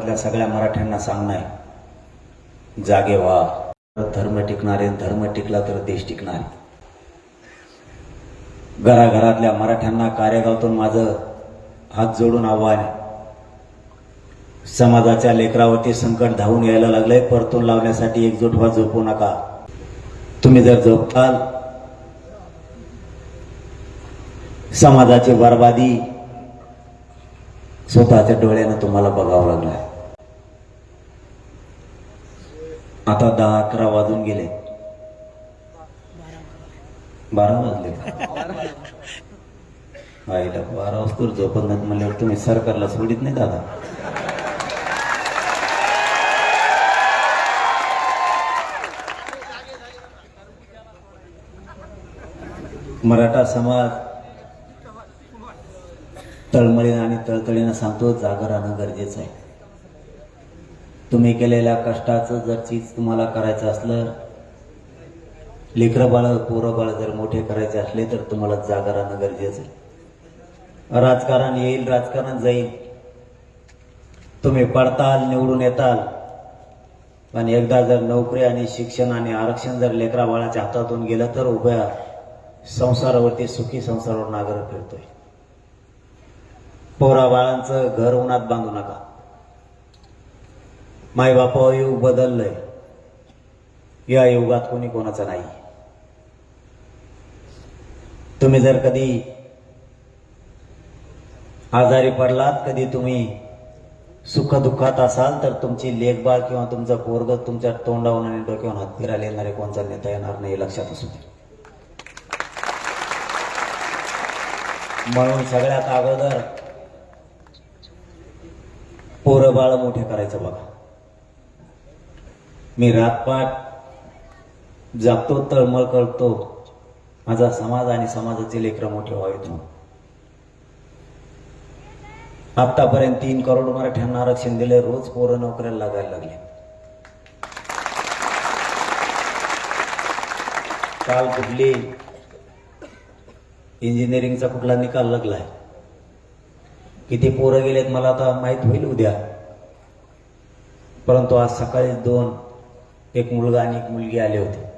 महाराष्ट्रातल्या सगळ्या मराठ्यांना सांगणं आहे जागे व्हा. धर्म टिकणारे धर्म टिकला तर देश टिकणार. आहे. घराघरातल्या मराठ्यांना कार्यगावातून माझं हात जोडून आव्हान. आहे समाजाच्या लेकरावरती संकट धावून यायला लागलंय परतून लावण्यासाठी एकजूट व्हा झोपू नका. तुम्ही जर झोपताल समाजाची बर्बादी स्वतःच्या डोळ्यानं तुम्हाला बघावं लागलाय आता दहा अकरा वाजून गेले. बारा वाजले. आईला बारा वाजता झोपत नाही म्हणल्यावर तुम्ही सरकारला सोडित नाही दादा. मराठा समाज तळमळीनं आणि तळतळीनं सांगतो जागा राहणं गरजेचं आहे. तुम्ही केलेल्या कष्टाचं जर चीज तुम्हाला करायचं असलं लेकरं बाळ पोरं बाळ जर मोठे करायचे असले तर तुम्हाला जागा राहणं गरजेचं आहे. राजकारण येईल राजकारण जाईल. तुम्ही पडताल निवडून येताल. पण एकदा जर नोकरी आणि शिक्षण आणि आरक्षण जर लेकरा बाळाच्या हातातून गेलं तर उभ्या संसारावरती सुखी संसारावर नागर फिरतोय. पोरा बाळांचं घर उन्हात बांधू नका. मायबापा युग बदललंय. या युगात कोणी कोणाचा नाही. तुम्ही जर कधी आजारी पडलात कधी तुम्ही सुखदुःखात असाल तर तुमची लेखबाळ किंवा तुमचा पोरग तुमच्या तोंडावरून आणि डोक्यावर हात फिरायला येणारे कोणचा नेता येणार नाही लक्षात असू दे. म्हणून सगळ्यात अगोदर पोरं बाळ मोठे करायचं बघा. मी रातपाट जागतो तळमळ करतो. माझा समाज आणि समाजाचे लेकर मोठे व्हावेत आतापर्यंत तीन करोड मराठ्यांना आरक्षण दिले रोज पोरं नोकऱ्याला लागायला लागले. काल कुठली इंजिनिअरिंगचा कुठला निकाल लागलाय? किती पोरं गेलेत मला आता माहीत होईल उद्या. परंतु आज सकाळी दोन एक मुलगा आणि एक मुलगी आले होते.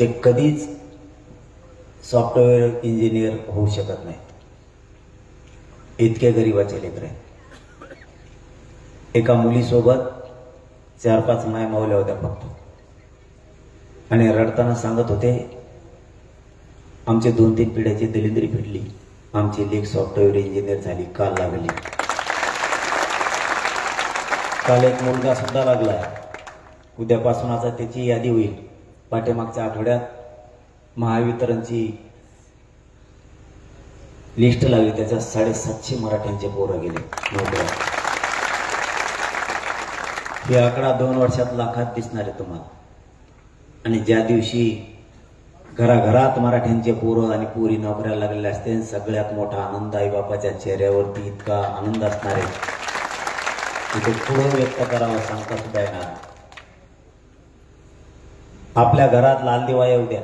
ते कधीच सॉफ्टवेअर इंजिनियर होऊ शकत नाहीत. इतके गरीबाचे लेकर आहेत. एका मुलीसोबत चार पाच माय मावल्या होत्या फक्त. आणि रडताना सांगत होते आमचे दोन तीन पिढ्याची दलिंद्री फिटली. आमची लेख सॉफ्टवेअर इंजिनियर झाली काल लागली. काल एक मुलगा सुद्धा लागलाय उद्यापासून आता त्याची यादी होईल. पाठीमागच्या आठवड्यात महावितरणची लिस्ट लागली. त्याच्यात साडेसातशे मराठ्यांचे पोरं गेले. नोकऱ्या हे आकडा दोन वर्षात लाखात दिसणार आहे तुम्हाला. आणि ज्या दिवशी घराघरात मराठ्यांचे पोरं आणि पुरी नोकऱ्या लागलेल्या असते सगळ्यात मोठा आनंद आई बापाच्या चेहऱ्यावरती इतका आनंद असणार आहे. की पुढं व्यक्त करावा सांगता सुद्धा येणार आपल्या घरात लाल दिवा येऊ द्या.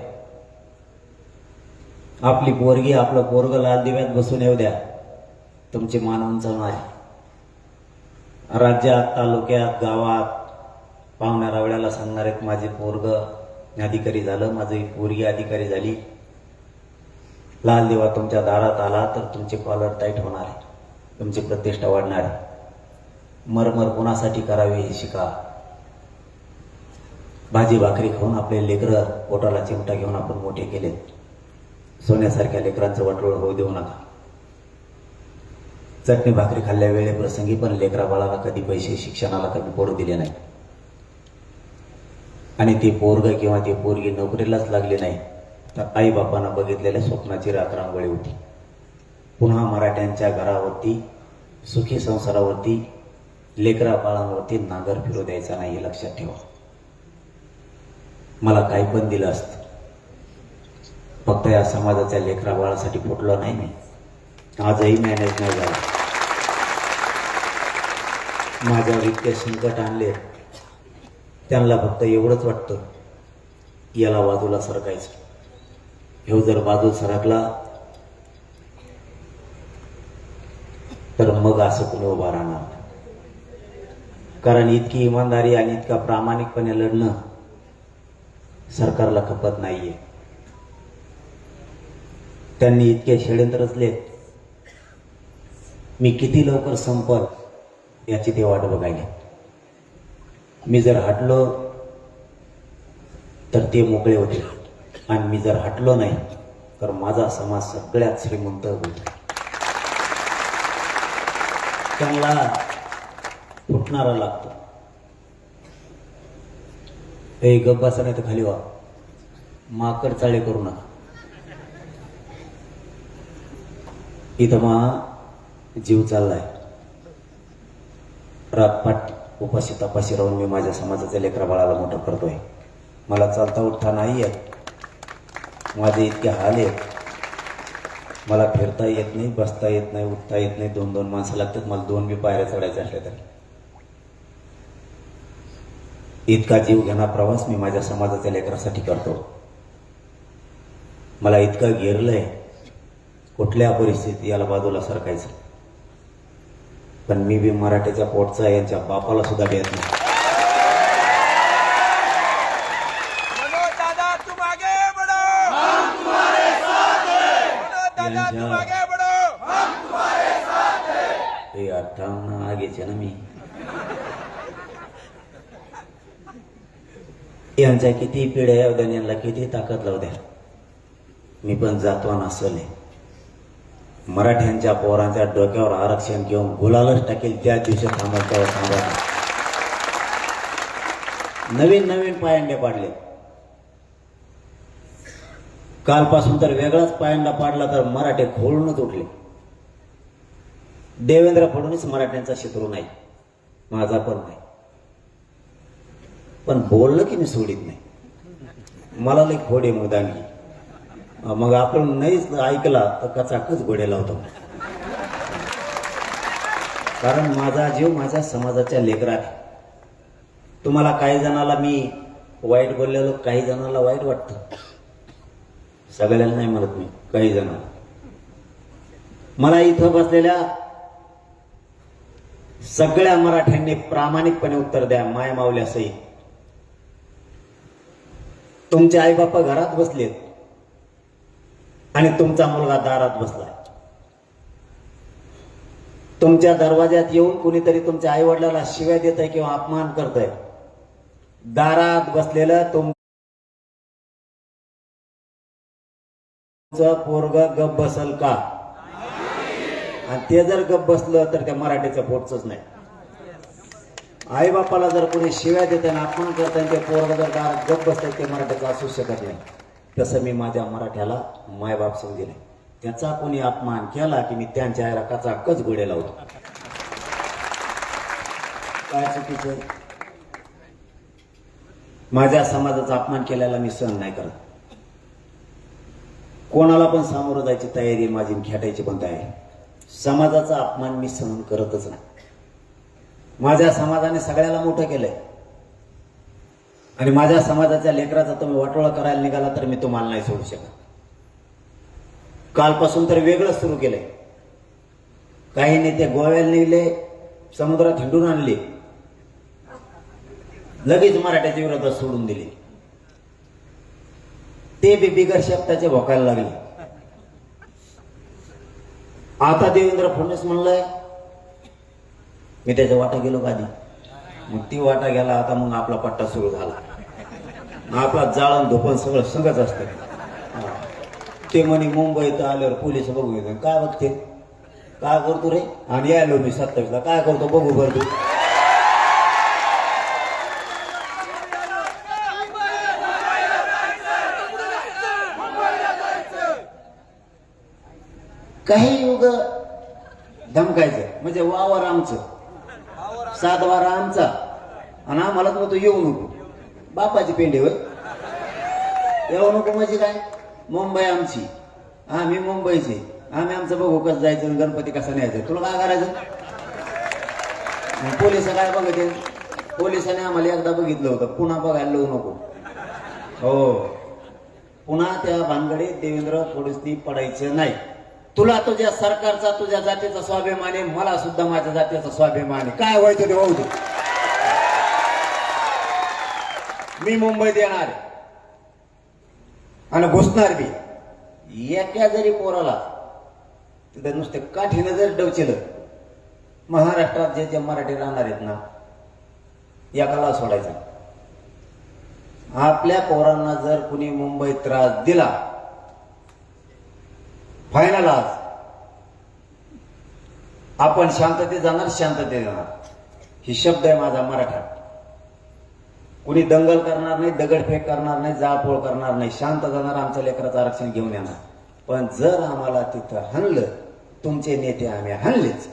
आपली पोरगी आपलं पोरग लाल दिव्यात बसून येऊ द्या. तुमची मान उंचावणार आहे. राज्यात तालुक्यात गावात पाहुण्या रावड्याला सांगणार आहेत माझे पोरग अधिकारी झालं माझी पोरगी अधिकारी झाली. लाल दिवा तुमच्या दारात आला तर तुमचे कॉलर टाईट होणार आहे. तुमची प्रतिष्ठा वाढणार आहे. मरमर कोणासाठी करावी हे शिका. भाजी भाकरी खाऊन आपले लेकरं पोटाला चिमटा घेऊन आपण मोठे केलेत सोन्यासारख्या लेकरांचं वाटोळ होऊ देऊ नका. चटणी भाकरी खाल्ल्या वेळेप्रसंगी पण लेकरा बाळाला कधी पैसे शिक्षणाला कमी पडू दिले नाही आणि ते पोरग किंवा ती पोरगी नोकरीलाच लागली नाही तर आई बापांना बघितलेल्या स्वप्नाची रात्रांगोळी होती. पुन्हा मराठ्यांच्या घरावरती सुखी संसारावरती लेकरा बाळांवरती नागर फिरू द्यायचा नाही हे लक्षात ठेवा. मला काही पण दिलं असतं. फक्त या समाजाच्या लेकरा बाळासाठी फुटलो नाही मी. आजही मॅनेज नाही झाला. माझ्यावर इतके संकट आणले. त्यांना फक्त एवढंच वाटतं. याला बाजूला सरकायचं. ह्यो जर बाजू सरकला तर मग मग असं कुणी उभा राहणार नाही. कारण इतकी इमानदारी आणि इतका प्रामाणिकपणे लढणं सरकारला खपत नाहीये. त्यांनी इतके षडयंत्र रचले. मी किती लवकर संपल याची ते वाट बघायला. मी जर हटलो तर ते मोकळे होते आणि मी जर हटलो नाही तर माझा समाज सगळ्यात श्रीमंत होईल. त्यांना फुटणारा लागतो. हे गप बसा नाही तर खाली वा माकड चाळे करू नका. इथं मा जीव चाललाय. रातपाट उपाशी तपाशी राहून मी माझ्या समाजाच्या लेकरा बाळाला मोठं करतोय. मला चालता उठता नाही येत. माझे इतके हाल आहेत. मला फिरता येत नाही बसता येत नाही उठता येत नाही. दोन दोन माणसं लागतात. मला दोन बी पायऱ्या चढायच्या असल्या तरी. इतका जीव घेणा प्रवास मी माझ्या समाजाच्या लेकरासाठी करतो. मला इतकं घेरलंय कुठल्या परिस्थिती याला बाजूला सरकायचं. पण मी बी मराठीच्या पोटचा यांच्या बापाला सुद्धा देत नाही मनोज दादा तुम आगे बढ़ो हम तुम्हारे साथ हैं मनोज दादा तुम यांच्या- आगे बढ़ो हे अठ्ठावन्न आगेचे ना मी यांच्या किती पिढ्या येऊ द्या यांना किती ताकद लावू द्या. मी पण जातो नसले मराठ्यांच्या पोरांच्या डोक्यावर आरक्षण घेऊन गुलालच टाकेल त्या दिवशी थांबायच्यावर थांबा. नवीन नवीन पायंडे पाडले. कालपासून तर वेगळाच पायंडा पाडला तर मराठे खोलूनच उठले. देवेंद्र फडणवीस मराठ्यांचा शत्रू नाही. माझा पण नाही. पण बोललं की मी सोडित नाही. मला लई खोडे मुदांगी मग आपण नाहीच ऐकला तर कचाकच घोडे लावतो. कारण माझा जीव माझ्या समाजाच्या लेकरात तुम्हाला काही जणाला मी वाईट बोललेलो काही जणाला वाईट वाटतं. सगळ्याला नाही म्हणत मी काही जणांना मला इथं बसलेल्या सगळ्या मराठ्यांनी प्रामाणिकपणे उत्तर द्या माय मावल्या सहित तुमचे आई बापा घरात बसलेत. आणि तुमचा मुलगा दारात बसलाय. तुमच्या दरवाज्यात येऊन कुणीतरी तुमच्या आई वडिलाला शिव्या देत आहे किंवा अपमान करत आहे दारात बसलेलं तुमचं पोरग गप बसल का? आणि ते जर गप बसलं तर त्या मराठीचं पोटच नाही. आई बापाला जर कोणी शिव्या देते आणि अपमान करताय ते पोरग जर दारात गप बसतात ते मराठ्याचं असू शकत नाही. तसं मी माझ्या मराठ्याला मायबाप समजेल त्याचा कोणी अपमान केला की मी त्यांच्या आईला कचा कच गोडे लावतो. काय चुकीचं? माझ्या समाजाचा अपमान केल्याला मी सहन नाही करत. कोणाला पण सामोरं जायची तयारी माझी खेटायची पण तयारी. समाजाचा अपमान मी सहन करतच नाही. माझ्या समाजाने सगळ्याला मोठं केलंय. आणि माझ्या समाजाच्या लेकराचा तुम्ही वाटोळा करायला निघाला तर मी तुम्हाला नाही सोडू शकत. कालपासून तर वेगळं सुरू केलंय. काही नेते गोव्याला निघले समुद्रात हिंडून आणले. लगेच मराठ्याच्या विरोधात सोडून दिली. ते बी बिगर शब्दाचे भोकायला लागले. आता देवेंद्र फडणवीस म्हणलंय मी त्याच्या वाटा गेलो का आधी? मग ती वाटा गेला आता मग आपला पट्टा सुरू झाला. मग आपला जाळण धोपण सगळं संगच असतं. ते म्हणे मुंबईत आल्यावर पोलीस बघू येतो. काय बघते? काय करतो रे? आणि यायलो मी सत्तावीसला. काय करतो बघू बरं तू. काही युग धमकायचं. म्हणजे वावर आमचं. सातवारा आमचा आणि आम्हाला मग तो येऊ नको. बापाची पेंडे होय. येऊ नको म्हणजे काय? मुंबई आमची. आम्ही मुंबईचे. आम्ही आमचं बघू कसं जायचं गणपती कसा न्यायचं. तुला काय करायचं? पोलीस काय बघते? पोलिसाने आम्हाला एकदा बघितलं होतं. पुन्हा बघायला लावू नको. हो. पुन्हा त्या भानगडीत देवेंद्र फडणवीस पडायचं नाही. तुला तुझ्या सरकारचा तुझ्या जातीचा स्वाभिमान आहे मला सुद्धा माझ्या जातीचा स्वाभिमान आहे. काय व्हायचं ते होऊ दे. मी मुंबईत येणार आणि घुसणार बी. एका जरी पोराला तिथे नुसते काठीनं जर डवचिलं महाराष्ट्रात जे जे मराठी राहणार आहेत ना एकाला सोडायचं. आपल्या पोरांना जर कुणी मुंबईत त्रास दिला फायनल आज. आपण शांततेत जाणार शांततेत जाणार. ही शब्द आहे माझा मराठा. कुणी दंगल करणार नाही दगडफेक करणार नाही जाळपोळ करणार नाही. शांत जाणार आमच्या लेकराचं आरक्षण घेऊन येणार. पण जर आम्हाला तिथं हणलं तुमचे नेते आम्ही हणलेच.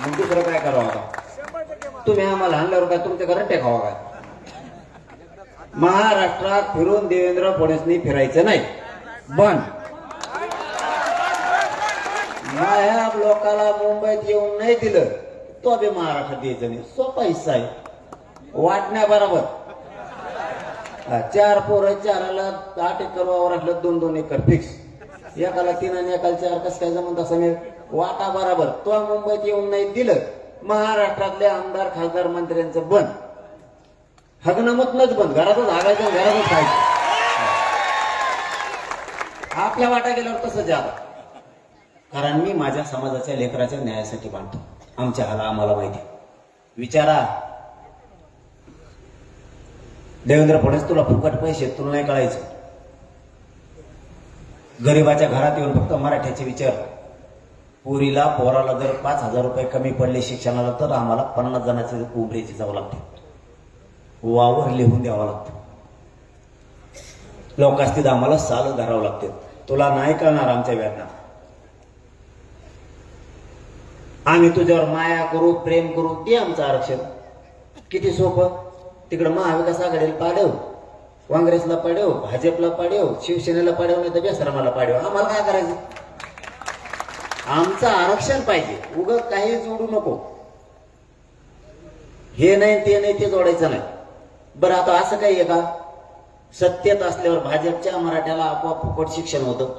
मग दुसरं काय करावं का तुम्ही आम्हाला हणल्यावर काय तुमच्या घरात टेकावं काय? महाराष्ट्रात फिरून देवेंद्र फडणवीसनी फिरायचं नाही. पण ह्या लोकाला मुंबईत येऊन नाही दिलं तो बी महाराष्ट्रात यायचं नाही. सोपा हिस्सा आहे. वाटण्या बरोबर. चार पोरं चाराला आठ एकर वावर असलं दोन दोन एकर फिक्स एकाला तीन आणि एकाला चार कस काय जमत असं नाही. वाटा बरोबर. तो मुंबईत येऊन नाही दिलं. महाराष्ट्रातले आमदार खासदार मंत्र्यांचं बंद. हगणं मतनच बंद घरातच हागायचं घरातच खायचं. आपल्या वाटा गेल्यावर तसं जा कारण मी माझ्या समाजाच्या लेकराच्या न्यायासाठी बांधतो. आमच्या हाला आम्हाला माहिती आहे. विचारा. देवेंद्र फडणवीस तुला फुकट पैसे तुला नाही कळायचं. गरीबाच्या घरात येऊन फक्त मराठ्याचे विचार. पोरीला पोराला जर पाच हजार रुपये कमी पडले शिक्षणाला तर आम्हाला पन्नास जणांचे उमरेची जावं लागते. वावर लिहून द्यावं लागतं. लोकांस्थित आम्हाला साल धरावं लागते. तुला नाही कळणार आमच्या व्याजना आम्ही तुझ्यावर माया करू प्रेम करू ते आमचं आरक्षण. किती सोपं? तिकडं महाविकास आघाडीला पाडव काँग्रेसला पाडव भाजपला पाडव शिवसेनेला पाडव नाही तर बेसरामाला पाडव. आम्हाला काय करायचं? आमचं आरक्षण पाहिजे. उग काही जोडू नको. हे नाही ते नाही ते जोडायचं नाही. बरं आता असं काही आहे का? सत्तेत असल्यावर भाजपच्या मराठ्याला आपोआप फुकट शिक्षण होतं.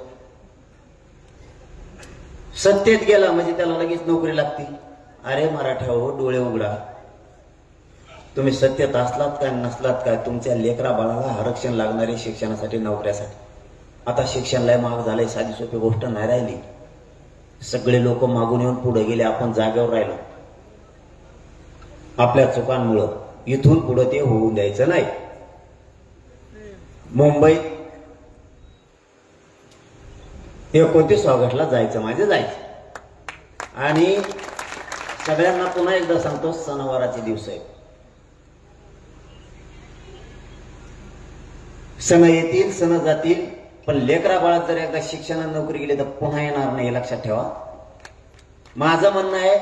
सत्तेत गेला म्हणजे त्याला लगेच नोकरी लागते. अरे मराठा हो डोळे उघडा. तुम्ही सत्तेत असलात काय नसलात काय तुमच्या लेकरा बाळाला आरक्षण लागणारे शिक्षणासाठी नोकऱ्यासाठी. आता शिक्षण लय महाग झालंय साधी सोपी गोष्ट नाही राहिली. सगळे लोक मागून येऊन पुढे गेले आपण जागेवर राहिलो. आपल्या चुकांमुळं. इथून पुढे ते होऊन द्यायचं नाही. मुंबईत एकोणतीस ऑगस्टला जायचं माझे जायचं. आणि सगळ्यांना पुन्हा एकदा सांगतो सणवाराचे दिवस आहे सण येतील सण जातील पण लेकरा बाळात जर एकदा शिक्षणात नोकरी गेली तर पुन्हा येणार नाही हे लक्षात ठेवा. माझं म्हणणं आहे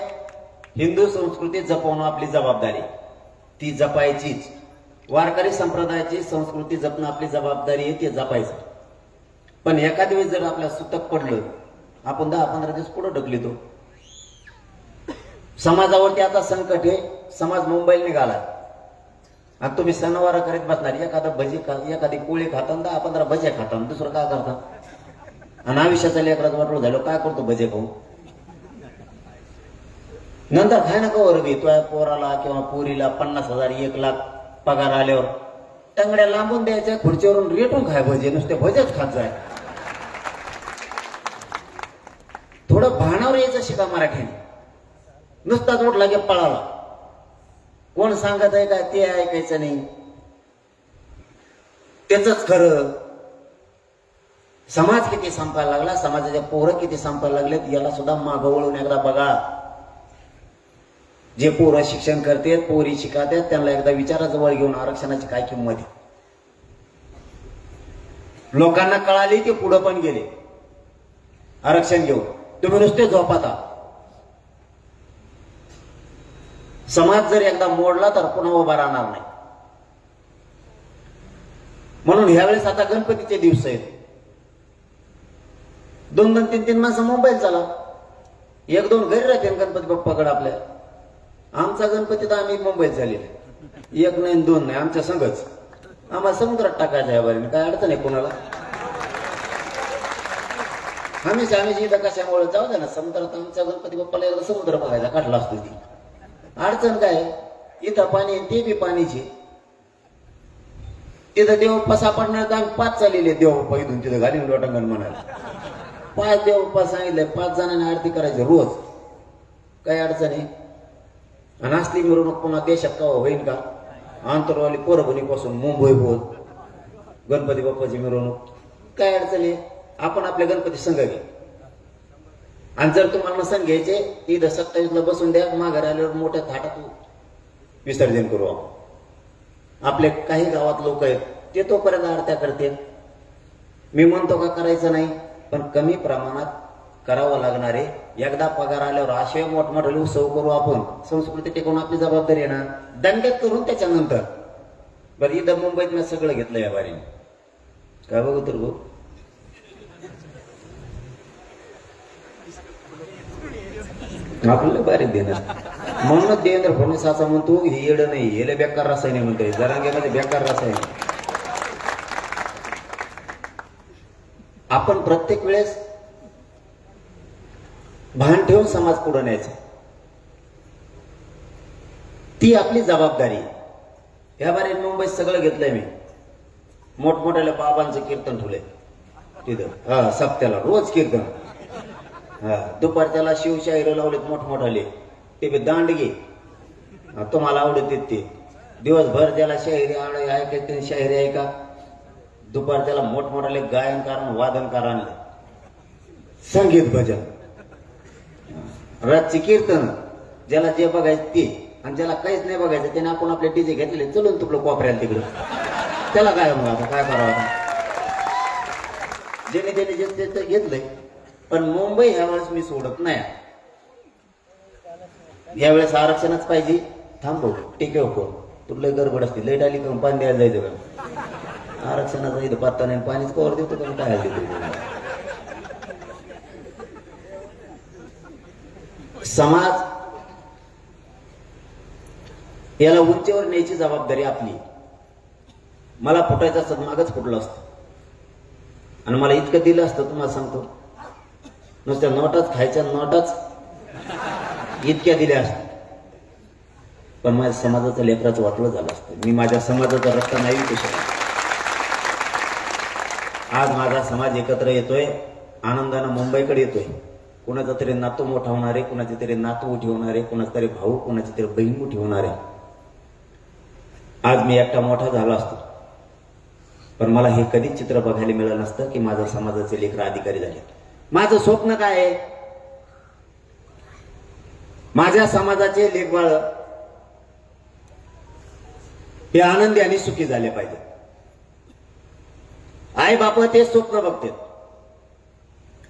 हिंदू संस्कृती जपवणं आपली जबाबदारी. ती जपायचीच. वारकरी संप्रदायाची संस्कृती जपणं आपली जबाबदारी आहे ती जपायचं. पण एखाद्या वेळेस जर आपल्या सुतक पडलं आपण दहा पंधरा दिवस पुढे ढकलितो समाजावरती आता संकट हे समाज मुंबईला निघाला. आता तुम्ही सणवार करीत बसणार एखादा भजी खा एखादी पोळी खाता दहा पंधरा भजे खाता दुसरं काय करता? आणि आयुष्याचा लेकरात वाटलं झालं काय करतो भजे खाऊन? नंतर काय नका कवर बी तुझ्या पोराला किंवा पोरीला पन्नास हजार एक लाख पगार आल्यावर टंगड्या लांबून द्यायच्या खुर्चीवरून रेटून खाय भजे नुसते भजेच खात जाय. थोडं भानावर यायचं शिका मराठीने नुसताच उठला की पळाला. कोण सांगत आहे का ते ऐकायचं नाही. त्याच खरं. समाज किती संपायला लागला समाजाच्या पोरं किती संपायला लागलेत याला सुद्धा मागं वळून एकदा बघा. जे पोरं शिक्षण करतात पोरी शिकतात त्यांना एकदा विचाराजवळ घेऊन आरक्षणाची काय किंमत आहे? लोकांना कळाली ते पुढं पण गेले. आरक्षण घेऊन. तुम्ही नुसते झोपाता. समाज जर एकदा मोडला तर पुन्हा उभा राहणार नाही. म्हणून ह्यावेळेस आता गणपतीचे दिवस आहेत. दोन दोन तीन तीन माणसं मोबाईल चाला एक दोन घरी राहतील गणपती बाप्पाकडे आपल्या. आमचा गणपती तर आम्ही मुंबईत झालेला एक नाही दोन नाही आमच्या संघच. आम्हाला समुद्रात टाकायचं आहे बरं काय अडचण आहे कोणाला? आम्ही आम्ही इथं कशामुळे जाऊ दे ना समुद्रात आमच्या गणपती बाप्पाला एकदा समुद्र बघायला काढला असतो ती अडचण काय इथं पाणी आहे, ते बी पाणीची तिथं देवप्पा सापडणार तर आम्ही पाच चाललेले देवप्पा इथून तिथं घालीन लोटांगण म्हणायला. पाच देवप्पा सांगितले पाच जणांनी आरती करायची रोज. काय अडचण आहे? आणि असली मिरवणूक पुन्हा देशात का होईल का आंतरवाली परभणीपासून मुंबई होत गणपती बाप्पाची मिरवणूक काय अडचण आहे आपण आपल्या गणपती संघ घे आणि जर तुम्हाला नसन घ्यायचे इथं सत्तावीसला बसून द्या माघारी आल्यावर मोठ्या थाटात विसर्जन करू आपण आपले काही गावात लोक आहेत ते तोपर्यंत आरत्या करतील मी म्हणतो का करायचं नाही पण कमी प्रमाणात करावं लागणार. आहे एकदा पगार आल्यावर असे मोठमोठे उत्सव करू आपण. संस्कृती टिकवून आपली जबाबदारी आहे ना दंड्यात करून त्याच्यानंतर. बरं इथं मुंबईत मी सगळं घेतलं या बारीने काय बघू तर भाऊ. आपल्याला बारीक देणार. म्हणूनच देवेंद्र फडणवीस असा म्हणतो हे येड नाही हेले बेकार रसायने म्हणतोय. जरांगेमध्ये बेकार रसायने आपण प्रत्येक वेळेस भान ठेवून समाज पुढे न्यायचा. ती आपली जबाबदारी ह्या बारे मुंबईत सगळं घेतलंय मी. मोठमोठ्याला बाबांचं कीर्तन ठेवलंय. तिथं. हा सप्त्याला. रोज कीर्तन. हा दुपारच्याला शिवशाहीर लावलेत मोठमोठाले. ते बी दांडगे. तुम्हाला आवडत ते. दिवसभर त्याला शाहिरी आळ ऐकायचे शाहिरी ऐका. दुपार त्याला मोठमोठाले गायनकार आणि वादनकार आणले. संगीत भजन. रातचे कीर्तन ज्याला जे बघायचं ते. आणि ज्याला काहीच नाही बघायचं त्याने आपण आपले डीजे घेतलेले चलून तुकडं कोपऱ्याला तिकडं. त्याला काय मग आता काय करावं? आता ज्याने त्याने जे ते घेतलंय. पण मुंबई ह्या वेळेस मी सोडत नाही. यावेळेस आरक्षणच पाहिजे. थांबव टिकेव कोण तुला लय गडबड असते. लय डाली करून पाणी द्यायला जायचं का? आरक्षणाचा इथं पत्ता नाही. पाणीच कवर देतो का? काय देतो. समाज याला उंचीवर न्यायची जबाबदारी आपली. मला फुटायचा सदमागच फुटलं असतं. आणि मला इतकं दिलं असतं तुम्हाला सांगतो. नुसत्या नोटाच खायच्या नोटाच इतक्या दिल्या असतात पण माझ्या समाजाचं लेकराचं वाटलं झालं असतं. मी माझ्या समाजाचा रस्ता नाही विकू शकत. आज माझा समाज एकत्र येतोय आनंदानं मुंबईकडे येतोय. कुणाचा तरी नातू मोठा होणार आहे कुणाचे तरी नातू मोठी होणार आहे कुणाचा तरी भाऊ कुणाची तरी बहीण मोठी होणार आहे. आज मी एकटा मोठा झालो असतो. पण मला हे कधीच चित्र बघायला मिळालं नसतं की माझ्या समाजाचे लेकर अधिकारी झाले माझं स्वप्न काय आहे? माझ्या समाजाचे लेखबाळ हे आनंदी आणि सुखी झाले पाहिजे. आई बाप ते स्वप्न बघते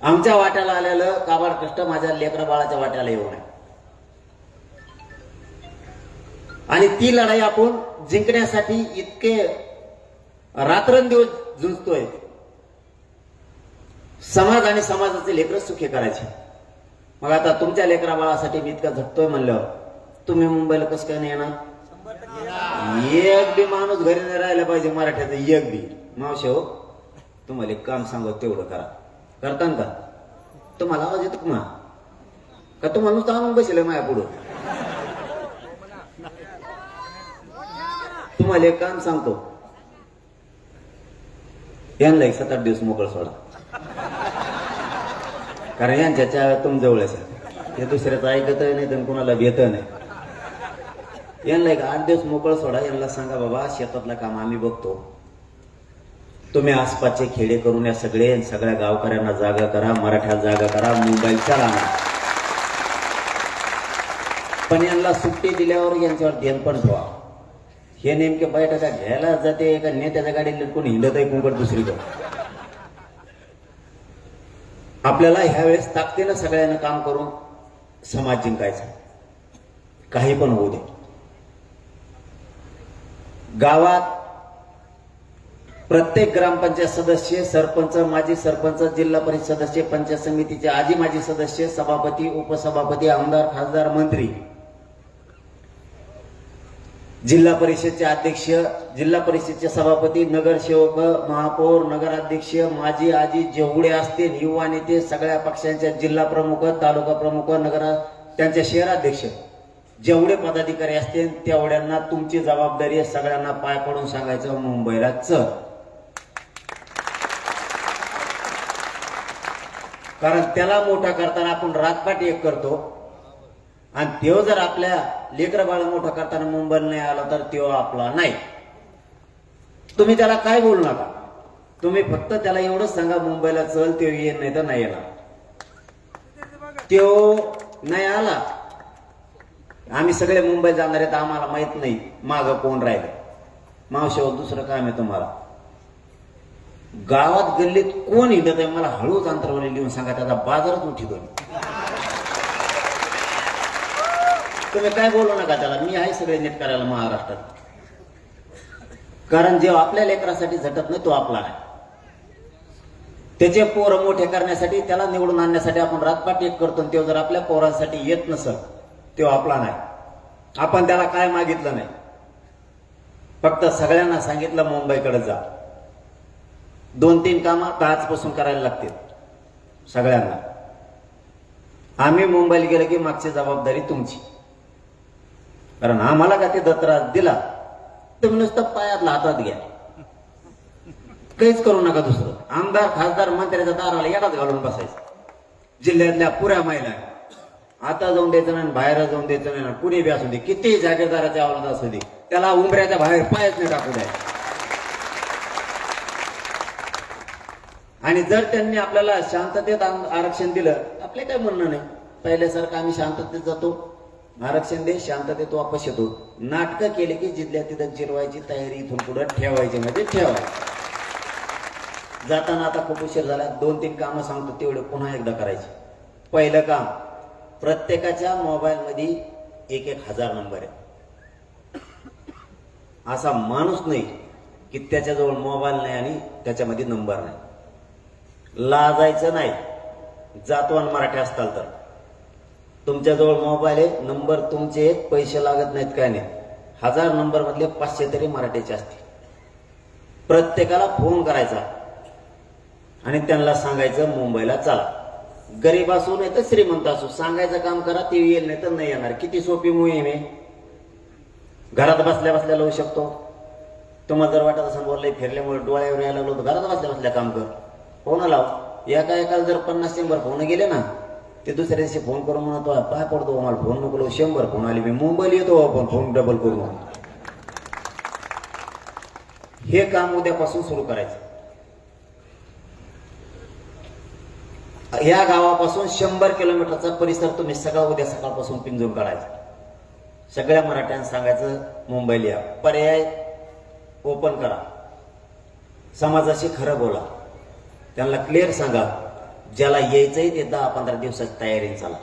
आमच्या वाट्याला आलेलं काबाड कष्ट माझ्या लेकरा बाळाच्या वाट्याला येऊ नये. आणि ती लढाई आपण जिंकण्यासाठी इतके रात्रंदिवस झुंजतोय समाज आणि समाजाचे लेकर सुखी करायचे. मग आता तुमच्या लेकरा बाळासाठी मी इतका झटतोय म्हणल्यावर तुम्ही मुंबईला कसं काय नाही येणार? एक बी माणूस घरी नाही राहिला पाहिजे मराठ्याचं एक बी. मावशे हो तुम्हाला एक काम सांगत तेवढं करा. करतान का? तुम्हाला आवाज येतो का का तो माणूस आणून बसेल माया पुढं तुम्हाला एक काम सांगतो. यांना एक सात आठ दिवस मोकळ सोडा. कारण यांच्या चाव्या तुम जवळच हे ते दुसऱ्याचं ऐकत नाही तर कोणाला भेट नाही. यांना एक आठ दिवस मोकळ सोडा. यांना सांगा बाबा शेतातलं काम आम्ही बघतो. तुम्ही आसपासचे खेडे करून या सगळे सगळ्या गावकऱ्यांना जागा करा मराठ्यात जागा करा मुंबईच्या चला पण यांना सुट्टी दिल्यावर यांच्यावर ध्यान पण ठेवा. हे नेमके बैठका घ्यायला जाते एका नेत्याच्या गाडी लटकून हिंडत आहे कुंकड दुसरीकडे? आपल्याला ह्यावेळेस ताकदीनं सगळ्यांना काम करून समाज जिंकायचा काही पण होऊ दे. गावात प्रत्येक ग्रामपंचायत सदस्य सरपंच माजी सरपंच जिल्हा परिषद सदस्य पंचायत समितीचे आजी माजी सदस्य सभापती उपसभापती आमदार खासदार मंत्री. जिल्हा परिषदचे अध्यक्ष जिल्हा परिषदचे सभापती नगरसेवक महापौर नगराध्यक्ष माजी आजी जेवढे असतील युवा नेते सगळ्या पक्षांच्या जिल्हा प्रमुख तालुका प्रमुख नगर त्यांचे शहराध्यक्ष. जेवढे पदाधिकारी असतील तेवढ्यांना तुमची जबाबदारी सगळ्यांना पाय पडून सांगायचं मुंबईला चल. कारण त्याला मोठा करताना आपण रातपाट एक करतो. आणि त्यो जर आपल्या लेकर बाळ मोठा करताना मुंबईला नाही आला तर त्यो आपला नाही. तुम्ही त्याला काय बोलू नका. तुम्ही फक्त त्याला एवढंच सांगा मुंबईला चल त्यो ये नाही तर नाही येणार. त्यो नाही आला. आम्ही सगळे मुंबई जाणार आहेत आम्हाला माहीत नाही माग कोण राहिलं. मावशेवर दुसरं काम आहे तुम्हाला. गावात गल्लीत कोण हिंडत आहे मला हळूच अंतरावर लिहून सांगा त्याचा बाजारच उठितो तुम्ही काय बोलू नका त्याला? मी आहे सगळे नीट करायला महाराष्ट्रात. कारण जेव्हा आपल्या लेकरासाठी झटत नाही तो आपला आहे. त्याचे पोर मोठे करण्यासाठी त्याला निवडून आणण्यासाठी आपण रातपाट एक करतो तो जर आपल्या पोरांसाठी येत नसल तो आपला नाही. आपण त्याला काय मागितलं नाही? फक्त सगळ्यांना सांगितलं मुंबईकडे जा. दोन तीन कामं आता आजपासून करायला लागतील. सगळ्यांना. आम्ही मुंबईला गेलो की मागची जबाबदारी तुमची. कारण आम्हाला का ते दत्रास दिला? तुम्ही नुसतं पायातला हातात घ्या. काहीच करू नका दुसरं. आमदार खासदार मंत्र्याच्या दाराला येडाच घालून बसायचं. जिल्ह्यातल्या पुऱ्या महिला. आता जाऊन द्यायचं नाही बाहेर जाऊन द्यायचं नाही कुणी बी असू दे किती जागीरदाराच्या आवडत असू दे त्याला उंबऱ्याच्या बाहेर पायच नाही टाकू द्यायचं. आणि जर त्यांनी आपल्याला शांततेत आरक्षण दिलं आपले काय म्हणणं नाही? पहिल्यासारखं आम्ही शांततेत जातो. आरक्षण दे शांततेत वापस येतो. नाटकं केले की जिथल्या तिथं जिरवायची तयारी इथून पुढे ठेवायची म्हणजे ठेवायची. जाताना आता खूप उशीर झाला. दोन तीन कामं सांगतो तेवढे पुन्हा एकदा करायचे. पहिलं काम प्रत्येकाच्या मोबाईलमध्ये एक एक हजार नंबर आहे. असा माणूस नाही की त्याच्याजवळ मोबाईल नाही आणि त्याच्यामध्ये नंबर नाही. लाजायचं नाही. जातो आणि मराठी असताल तर. तुमच्याजवळ मोबाईल आहे नंबर तुमचे पैसे लागत नाहीत काय नाही. हजार नंबर मधले पाचशे तरी मराठीचे असतील. प्रत्येकाला फोन करायचा आणि त्यांना सांगायचं मुंबईला चला. गरीब असू नाही तर श्रीमंत असू. सांगायचं काम करा ते येईल नाही तर नाही येणार. किती सोपी मोहीम आहे. घरात बसल्या बसल्या लावू शकतो. तुम्हाला जर वाटत असं बोललंय फिरल्यामुळे डोळ्यावर यायला लागलो तर घरात बसल्या बसल्या काम कर. फोन लाव एका एकाला जर पन्नास शंभर फोन गेले ना ते दुसऱ्या दिवशी फोन करून म्हणतो पाय पडतो? मला फोन नको शंभर फोन आले. मी मुंबईला येतो आपण फोन डबल करून हे काम उद्यापासून सुरू करायचं. या गावापासून शंभर किलोमीटरचा परिसर तुम्ही सगळा उद्या सकाळपासून पिंजून काढायचा. सगळ्या मराठ्यांना सांगायचं मुंबईला या. पर्याय ओपन करा. समाजाशी खरं बोला. त्यांना क्लिअर सांगा. ज्याला यायचंय ते दहा पंधरा दिवसाची तयारी चाला.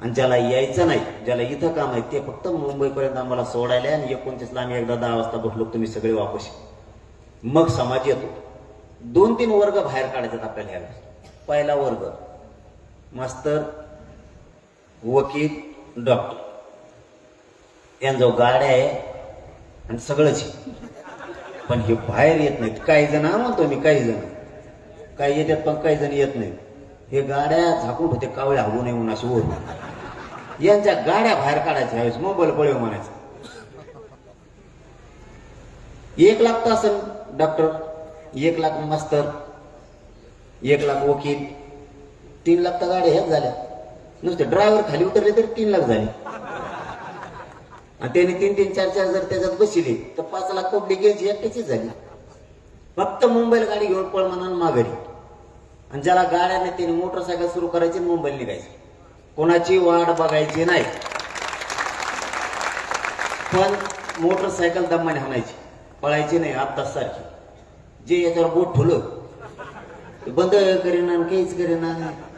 आणि ज्याला यायचं नाही ज्याला इथं काम आहे ते फक्त मुंबईपर्यंत आम्हाला सोडायला आणि एकोणतीसला आम्ही एकदा दहा वाजता बसलो तुम्ही सगळे वापस मग समाज येतो. दोन तीन वर्ग बाहेर काढायचा आपल्याला ह्या पहिला वर्ग. मास्तर वकील डॉक्टर यांजवळ गाड्या आहे आणि सगळंच पण हे बाहेर येत नाहीत. काही जण म्हणतो मी काही जण. काही येतात पण काही जण येत नाही हे गाड्या झाकून होते कावळे हवू नये म्हणून असं ओढ यांच्या गाड्या बाहेर काढायच्या ह्यावेळेस मोबाईल पळव म्हणायचं. एक लाख तर असेल डॉक्टर एक लाख मास्तर एक लाख वकील तीन लाख तर गाड्या ह्याच झाल्या. नुसते ड्रायव्हर खाली उतरले तर तीन लाख झाले. आणि त्याने तीन तीन चार चार जर त्याच्यात बसले तर पाच लाख पब्लिक घ्यायची एकट्याचीच झाली. फक्त मुंबईला गाडी घेऊन पळ म्हणून माघारी. आणि ज्याला गाड्या नाही त्याने मोटरसायकल सुरू करायची आणि मुंबईला निघायची. कोणाची वाट बघायची नाही. पण मोटरसायकल दमाने हाणायची. पळायची नाही आत्ताच सारखी. जे याच्यावर बोट ठुलं ते बंद करेना काहीच करेना.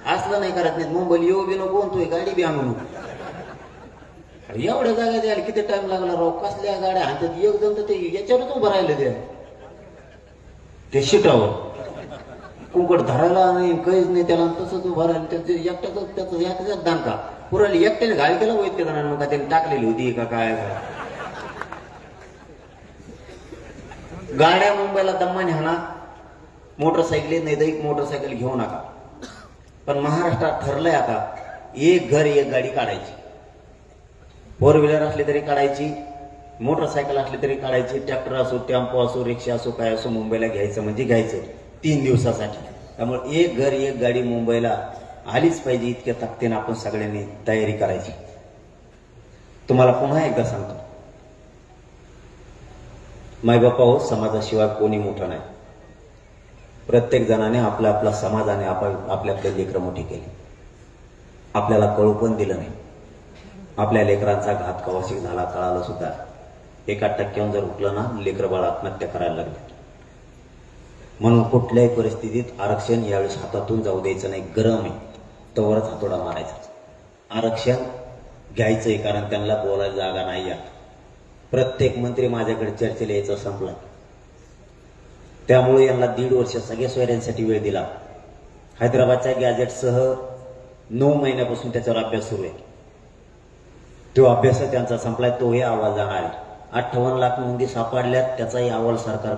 असलं नाही करत नाही मुंबईला येऊ बी नको आणि तू गाडी बी आणू नको. एवढ्या जागा द्यायला किती टाइम लागला राव? कसल्या गाड्या हातात एक जण तर ते याच्यावरच उभं राहिलं ते शिटावर. कुंकड धरायला नाही काहीच नाही त्याला तसंच उभं राहिलं. त्याचं एकट्याच त्याचं एकट्याच दानका पुराली एकट्याने घाल केला वैद्य का जणांना का त्याने टाकलेली होती का काय? काय गाड्या मुंबईला दम्माने हाना मोटरसायकली नाही तर एक मोटरसायकल घेऊ नका. पण महाराष्ट्रात ठरलंय आता एक घर एक गाडी काढायची. फोर व्हीलर असली तरी काढायची मोटरसायकल असली तरी काढायची ट्रॅक्टर असो टेम्पो असो रिक्षा असो काय असो मुंबईला घ्यायचं म्हणजे घ्यायचं. तीन दिवसासाठी. त्यामुळे एक घर एक गाडी मुंबईला आलीच पाहिजे इतक्या ताकदीनं आपण सगळ्यांनी तयारी करायची. तुम्हाला पुन्हा एकदा सांगतो. मायबापा हो समाजाशिवाय कोणी मोठं नाही. प्रत्येक जणाने आपला आपला समाजाने आपण आपल्या आपले लेकरं मोठी केली. आपल्याला कळू पण दिलं नाही. आपल्या लेकरांचा घात कवाशिक झाला कळालं सुद्धा. एका टक्क्यावर जर उठलं ना लेकरं बाळ आत्महत्या करायला लागले. म्हणून कुठल्याही परिस्थितीत आरक्षण यावेळेस हातातून जाऊ द्यायचं नाही. गरम आहे. तोवरच हातोडा मारायचा. आरक्षण घ्यायचंय कारण त्यांना बोलायला जागा नाही आहे प्रत्येक मंत्री माझ्याकडे चर्चेला यायचं संपलं. त्यामुळे यांना दीड वर्ष सगळ्या सोयऱ्यांसाठी वेळ दिला. हैदराबादच्या गॅजेटसह नऊ महिन्यापासून त्याच्यावर अभ्यास सुरू आहे. तो अभ्यास त्यांचा संपलाय तोही अहवाल जाणार आहे. अठ्ठावन्न लाख नोंदी सापडल्यात त्याचाही अहवाल सरकार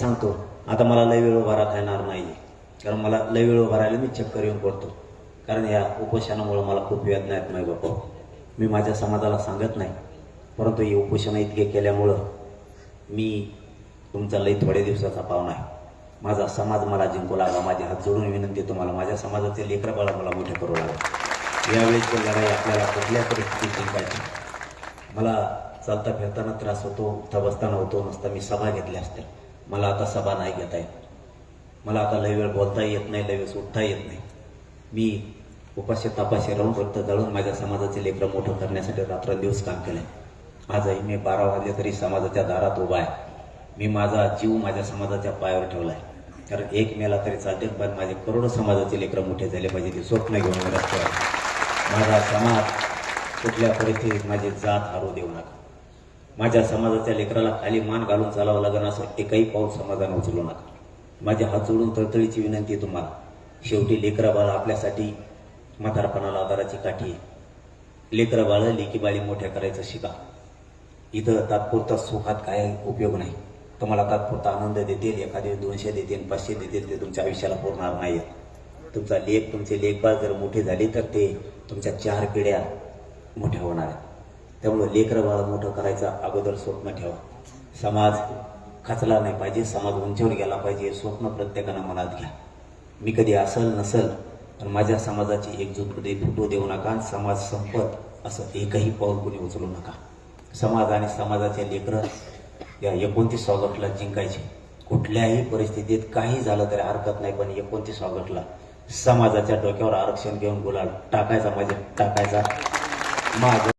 सांगतो आता मला लय वेळ उभा राहता येणार नाही कारण मला लय वेळ उभा राहिला मी चक्कर येऊन पडतो. कारण या उपोषणामुळे मला खूप वेदना आहेत नाही बापा. मी माझ्या समाजाला सांगत नाही. परंतु ही उपोषणं इतके केल्यामुळं मी तुमचा लई थोड्या दिवसाचा पाहुणा आहे. माझा समाज मला जिंकू लागला माझे हात जोडून विनंती तुम्हाला. माझ्या समाजाचे लेकर बाळा मला मोठे करू लागले यावेळेची लढाई आपल्याला कुठल्या परिस्थितीत जिंकायची? मला चालता फिरताना त्रास होतो उठता बसताना होतो. नसता मी सभा घेतल्या असत्या. मला आता सभा नाही घेता येत. मला आता लय वेळ बोलता येत नाही लय वेळ उठता येत नाही. मी उपाशी तपाशी राहून रक्त जाळून माझ्या समाजाचे लेकरं मोठं करण्यासाठी रात्रंदिवस काम केलंय. आजही मी बारा वाजले तरी समाजाच्या दारात उभा आहे. मी माझा जीव माझ्या समाजाच्या पायावर ठेवलाय. कारण एक मेला तरी चालते पण माझे करोडो समाजाचे लेकरं मोठे झाले पाहिजे ते स्वप्न घेऊन मी रस्त्यावर माझा समाज कुठल्या परिस्थितीत माझी जात हारू देऊ नका. माझ्या समाजाच्या लेकराला खाली मान घालून चालावं लागेल असं एकही पाऊल समाजानं उचलू नका. माझ्या हात जोडून तळतळीची विनंती आहे तुम्हाला. शेवटी लेकरा बाळा आपल्यासाठी म्हातारपणाला आधाराची काठी आहे. लेकरं बाळ मोठ्या करायचं शिका. इथं तात्पुरता सुखात काय उपयोग नाही. तुम्हाला तात्पुरता आनंद देतील एखादे दोनशे देतील पाचशे देतील ते तुमच्या आयुष्याला पुरणार नाही तुमचा लेख तुमचे लेखबाळ जर मोठे झाले तर ते तुमच्या चार पिढ्या मोठ्या होणार आहेत. त्यामुळे लेकरं बाळ मोठं करायचं अगोदर स्वप्न ठेवा. समाज खचला नाही पाहिजे समाज उंचावर गेला पाहिजे स्वप्न प्रत्येकानं मनात घ्या. मी कधी असल नसल पण माझ्या समाजाची एकजूट कधी तुटू देऊ नका आणि समाज संपत असं एकही पाऊल कोणी उचलू नका. समाज आणि समाजाचे लेकरं या एकोणतीस ऑगस्टला जिंकायचे. कुठल्याही परिस्थितीत काही झालं तरी हरकत नाही पण एकोणतीस ऑगस्टला समाजाच्या डोक्यावर आरक्षण घेऊन गुलाल टाकायचा म्हणजे टाकायचा. माझं